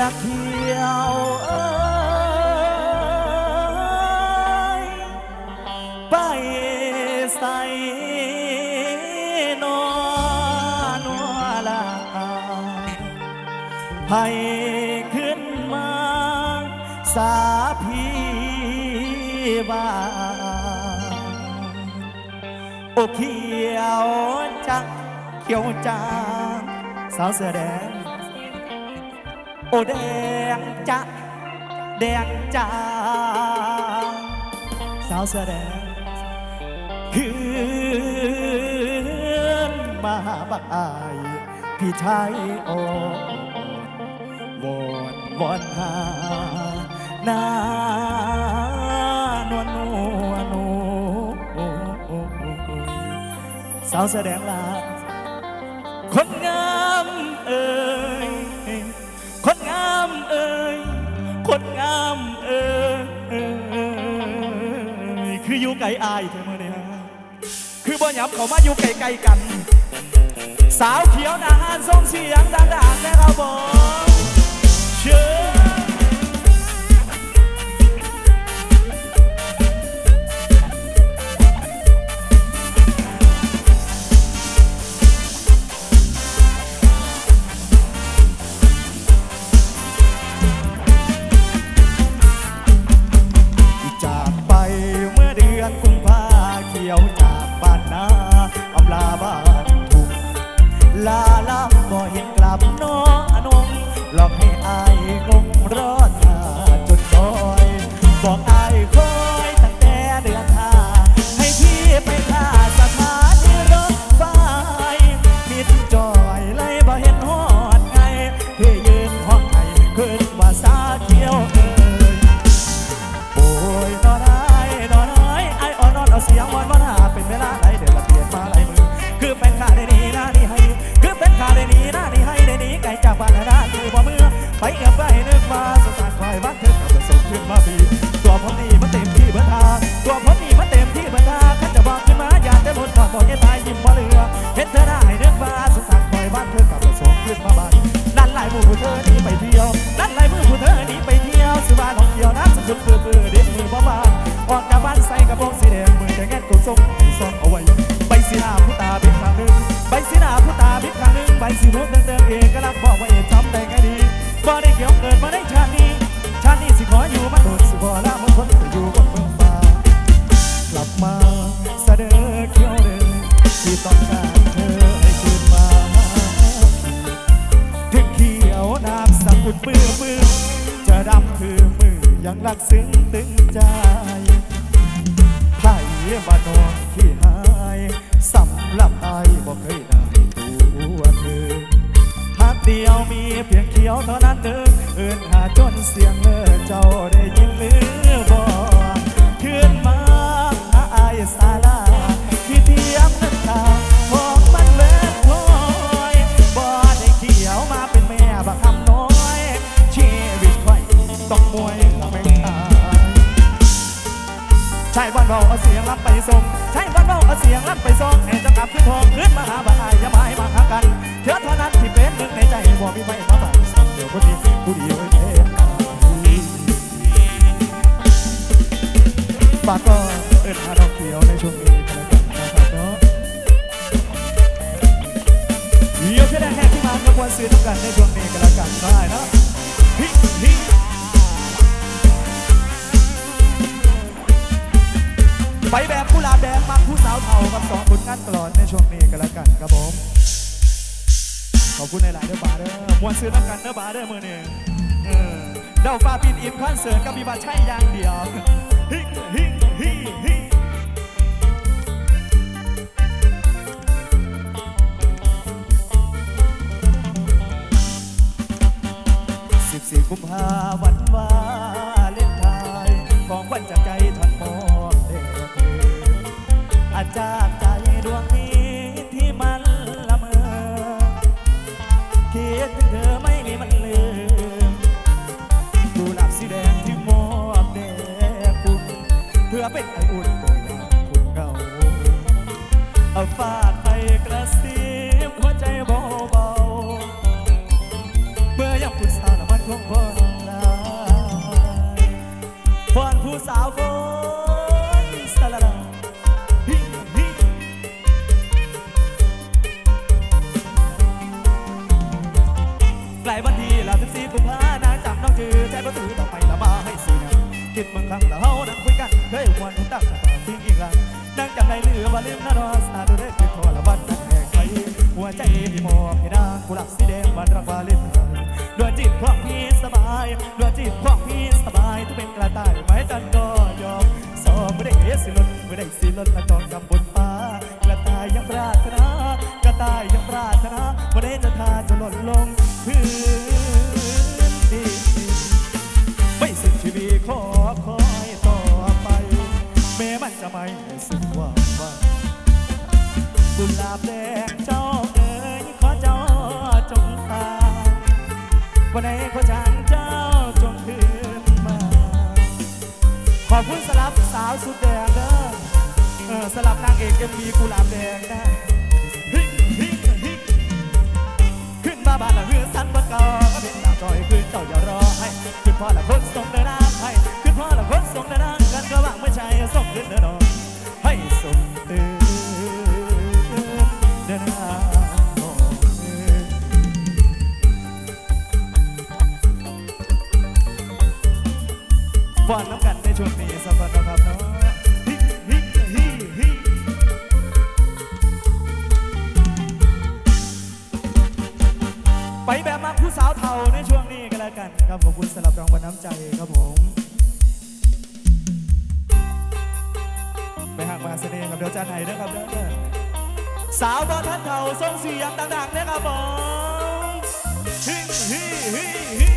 ลักเขียวเอ้ยไปใส่นอนวลาให้ขึ้นมาสาพีบาโอเขียวจักเขียวจางสาวเสือแดง โอแดงจะแดงจางสาวเสดงคืนมาบักอายพี่ชายโอวอนวอนหาหน้านวลนวลนูสาวเสื้อแดงลาคนงามเอ่ย คนงามเออคืออยู่ไกลอายเธอเมื่อเนี่ยคือบ่หยับเขามาอยู่ไกลๆกัน สาวเขียวนาฮานส่งเสียงดังๆนะครับผมเชิญ เขียวจากบ้านนาอำลาบ้านทุ่งลาลาบ่เำสักกุดปื้อปื้อจะดำคือมือยังรักซึ้งตึงใจไผ่มานอนที่หายสำหรับไอ้บอกเคยได้ตัวเธอหักเดียวมีเพียงเขียวเท่านั้นเดินเอื่นหาจนเสียงเออเจ้าได้ยินหรือ ช่บ้านเราเอาเสียงรับไปส่งใช่บ้านเราเอาเสียงรับไปส่งให้เจะกลับขึ้นทองขึ้นมาหาบ้านอายอย่ามาให้มาหากันเธอเท่านั้นที่เป็นหนึ่งในใจบอกมีไปมาบ้านเดี๋ยวคนนี้ผู้เดียวไอ้เพชรฝากก็เอิญหาดอกเขียวในช่วงนี้กันแล้วกันนะครับเนาะเดี๋ยวเพื่อนแขกที่มาก็ควรซื้อทุกกันในช่วงนี้กันแล้วกันได้เนาะฮิฮิ ไปแบบผู้ลาแดงมาผู้สาวเทากับสองผลงานตลอดในช่วงนี้กันแล้วกันครับผม ขอบคุณในหลายๆเด้อบาเด้อมวนซื้อน้ำกันเด้อบาเด้อมือหนึ่งเออเดาฟ้าปินอิ่มคอนเสิร์ตกับมีบัตรใช่อย่างเดียวฮิฮิฮิฮิสิบสี่กุมภาวันวา จากใจดวงนี้ที่มันละเมอคิดถึงเธอไม่มีมันลืมกุหลาบสีแดงที่มอบแด่คุณเพื่อเป็นไออุ่นตัวอย่างคุณเงาเอาฝา แล้ถือดอกไม้ละมาให้สีเนะคิดบางครั้งแต่เฮานั่งคุยกันเคยวันตักตาทิ้งอีกแล้วนั่งจำได้ลือว่าลืมนะรอสาดูเรื่องที่พอละวันนั้แหกไปหัวใจพี่มอบให้นางกุหลาบสีแดงวันรักวาเลนไทน์ดวยจิตคร้อมพี่สบายด้วยจิตคร้อมพี่สบายทุกเป็นกระต่ายไม้จันก็ยอมสอบไม่ได้สิลดไม่ได้สิลดละก็ คนไหนขอฉันเจ้าจงคืนมา ขอบคุณสลับสาวสุดแดงเด้อเออสลับนางเอกเอ็มวีกูลาบแดงได้ฮิฮิฮิขึ้นมาบ้านละเรือสันบนเก่าะเป็นดาวจอยคือเจ้าอย่ารอให้คือพ่อละคนส่งเดินทางให้คือพ่อละคนส่งเดินทางกันก็ว่างไม่ใช่ส่งขึ้นเดินนอนให้ส่งเตือน ฟอนน้ำกันในช่วงนี้สักวันนะครับเนาะไปแบบมาผู้สาวเทาในช่วงนี้กันแล้วกันครับขอบคุณสำหรับรางวัลน้ำใจครับผมไปห่างมาเสน่ห์กับเดี๋ยวจันไหนเด้ะครับเด้อสาวบอท่านเทาทรงเสียงต่างๆนะครับผมฮิฮิฮิฮิ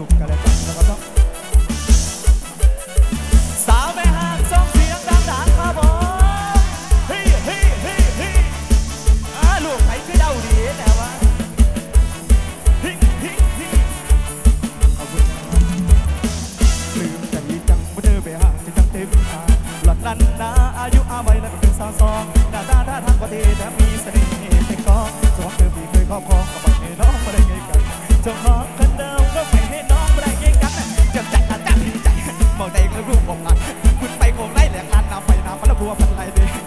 Fiuk, galera. I be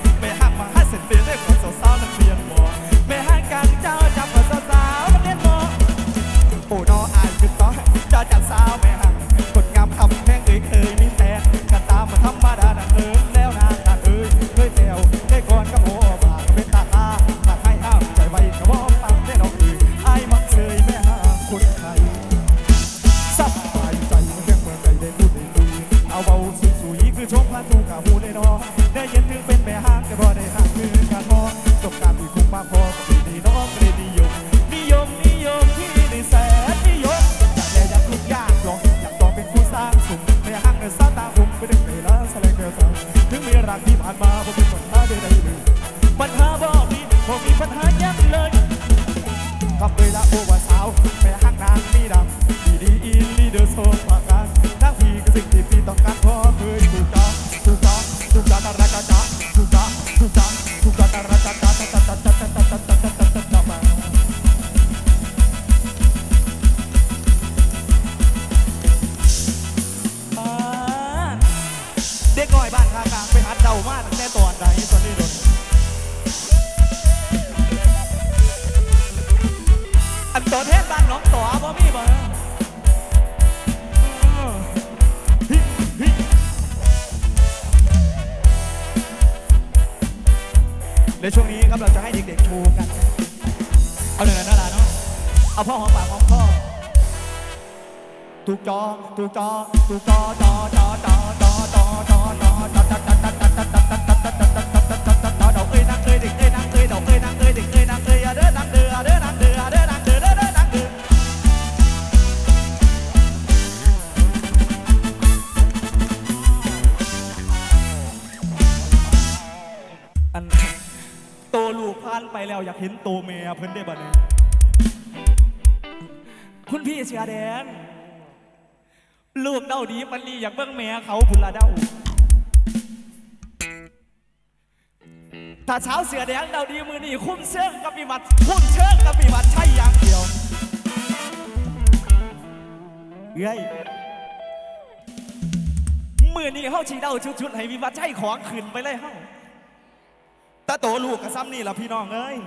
เด็กน้อยบ้านข้างกลางไปหัดเดามาตั้งแต่ตอนใดตอนนี้โดนอันตัวเทศบ้านหนองต่อบ่มีบ่เออฮิฮิในช่วงนี้ครับเราจะให้เด็กๆโชว์กัน เอาหนึ่งนะล่ะเนาะเอาพ่อหอมปากหอมคอถูกจอถูกจอถูกจอจอจอจอจอ ตัวลูกพันไปแล้วอยากเห็นโตเมียเพิ่นได้บ่เนี่ยคุณพี่เสียแดง ลูกเด้าดีมันลีอยากเบิ่งแม่เขาพุ่นละเด้าถ้าเช้าเสือแดงเดาดีมือนี่คุ้มเชิงกับมีวัดคุ้มเชิงกับมีวัดใช่อย่างเดียวเอ้ยมือนี่เฮาชีเดาชุดๆให้มีวัดใช่ของขึ้นไปเลยเฮาตาโตลูกกับซ้ำนี่ล่ะพี่น้องเอ้ย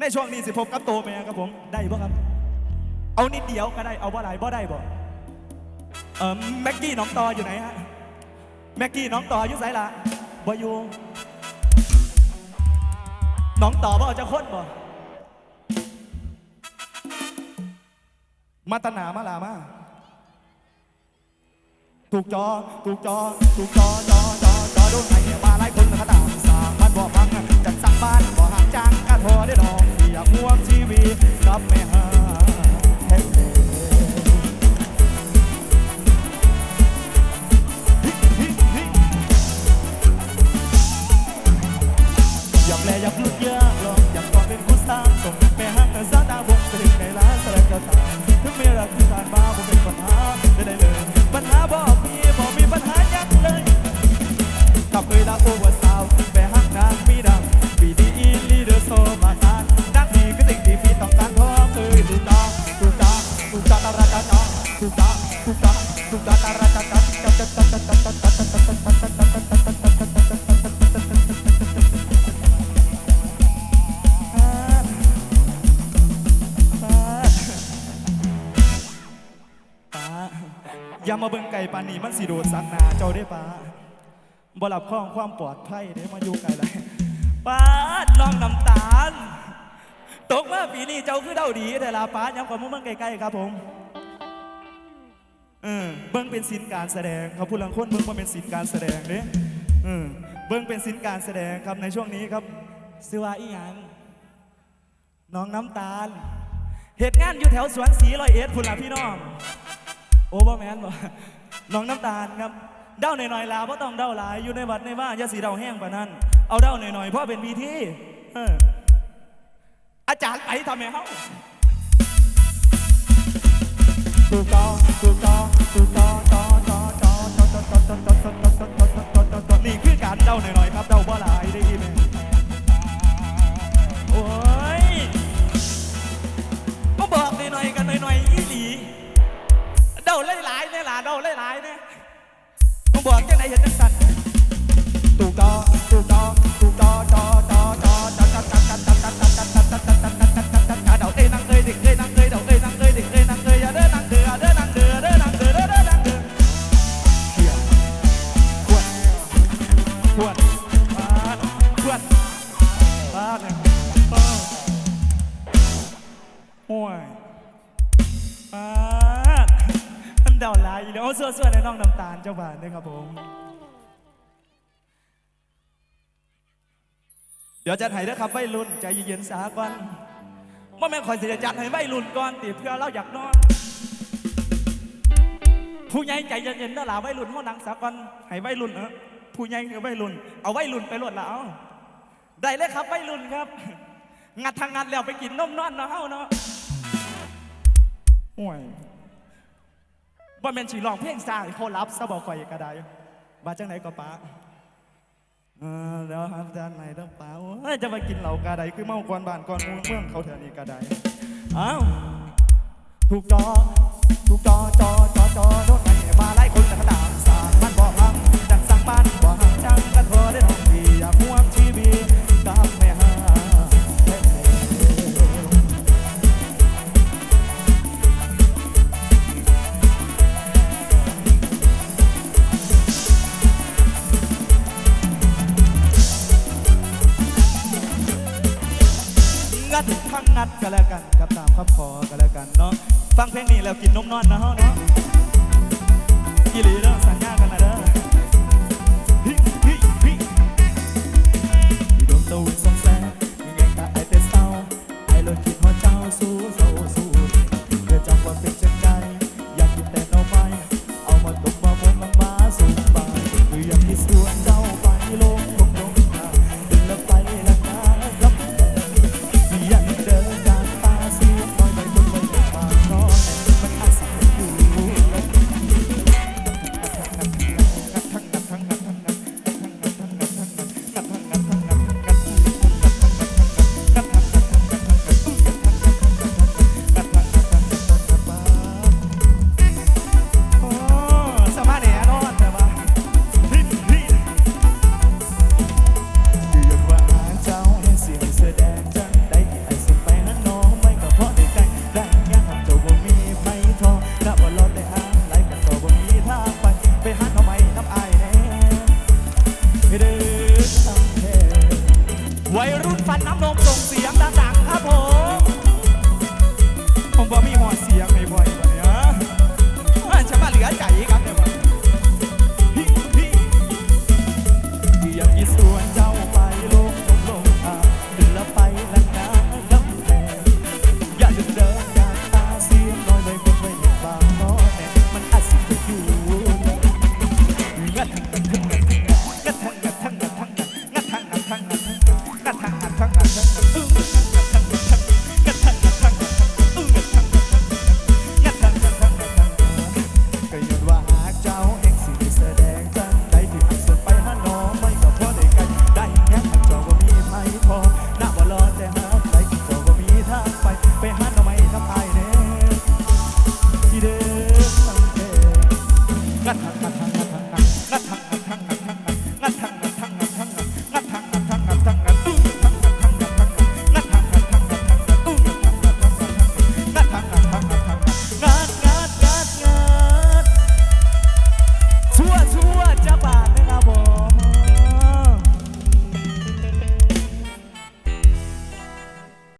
ในช่วงนี้สิพบกับโตแม่ครับผมได้บ่ครับ เอานิดเดียวก็ได้เอาบ่ได้บ่ได้บ่ เอ่อแม็กกี้น้องตออยู่ไหนฮะแม็กกี้น้องตออยู่ไสล่ะบ่อยู่น้องต่อบ่จะค้นบ่มาตนามาลามาถูกจอถูกจอถูกจอจอจอจอโดนไอ้มาหลายคนก็ตามสร้างบ้านบ่พัง อย่ามาเบิ่งไก่ปานนี้มันสิโดดสักนาเจ้าได้ป้าบ่หลับข้องความปลอดภัยเด้มาอยู่ไกลไรป้าดน้องน้ำตาล ตกมาปีนี้เจ้าคือเดาดีแต่ละป้าย้ำกับมุ้งเบิ่งไกลๆครับผม เออเบิ่งเป็นศิลป์การแสดงครับผู้ลังคนเบิ่งว่าเป็นศิลป์การแสดงเด้เออเบิ่งเป็นศิลป์การแสดงครับในช่วงนี้ครับซื้อว่าอีหยังน้องน้ำตาลเหตุงานอยู่แถวสวนสีลอยเอ็ดพุ่นล่ะพี่น้องโอ้บ่แมนบ่น้องน้ำตาลครับเด้าหน่อยๆลาเพราะต้องเด้าหลายอยู่ในวัดในบ้านยาสีเด้าแห้งปานนั้นเอาเด้าหน่อยๆเพราะเป็นพีที่อออาจารย์ไปทำไมเฮา นี่คือการเดาหน่อยๆครับเดาบ่หลายได้ยินไหมโอ้ยก็บอกหน่อยๆกันหน่อยๆอีหลีเดาหลายๆเนี่ยล่ะเดาหลายๆเนี่ยต้องบอกจังไหนเห็นจังสัน จังหวนะครับผม เดี๋ยวจะดให้นะครับไว้รุ่นใจเย็นสาก่อนว่าแม่คอยเสียะจัดให้ไว้รุ่นก่อนตีเพื่อเราอยากนอน ผู้ใหญ่ใจเย็นๆนั่หละไว้รุ่นว่านังสาก่นให้ไว้รุ่นเออผู้ใหญ่คือไว้รุ่น เอาไว้รุ่นไปรุ่แล้วได้เลยครับไว้รุ่นครับ งัดทางงานแล้วไปกินนมนอนเนาะเฮาเนาะห่วย ว่าแม่นสิร้องเพลงสายโคลับซะบ่ข่อยก็ได้มาจังไหนก็ป้าเออแล้วหาจานไหนต้องเปล่าเฮ้ยจะมากินเหล่ากาไดคือเมาก่อนบ้านก่อนเมืองเขาแถวนี้กาไดอ้าวถูกจอถูกจอจอจอจอโดนไห้มาไล่คนแต่ขนาดสร้างมันบ่อพังดังสร้างบ้าน กับพอกันแล้วกันเนาะฟังเพลงนี้แล้วกินนมนอนนะเฮาเนาะกิลีเนาะ